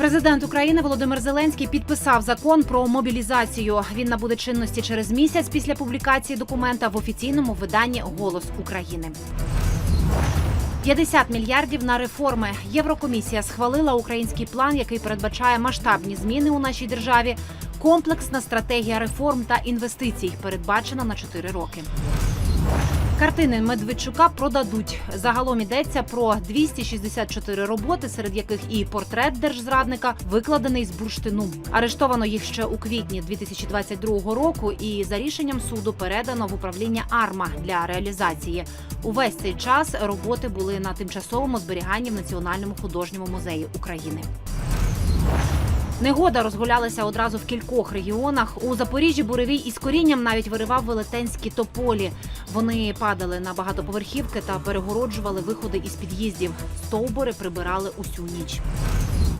Президент України Володимир Зеленський підписав закон про мобілізацію. Він набуде чинності через місяць після публікації документа в офіційному виданні Голос України. 50 мільярдів на реформи. Єврокомісія схвалила український план, який передбачає масштабні зміни у нашій державі. Комплексна стратегія реформ та інвестицій передбачена на 4 роки. Картини Медведчука продадуть. Загалом йдеться про 264 роботи, серед яких і портрет держзрадника викладений з бурштину. Арештовано їх ще у квітні 2022 року, і за рішенням суду передано в управління Арма для реалізації. Увесь цей час роботи були на тимчасовому зберіганні в Національному художньому музеї України. Негода розгулялася одразу в кількох регіонах. У Запоріжжі буревій із корінням навіть виривав велетенські тополі. Вони падали на багатоповерхівки та перегороджували виходи із під'їздів. Стовбури прибирали усю ніч.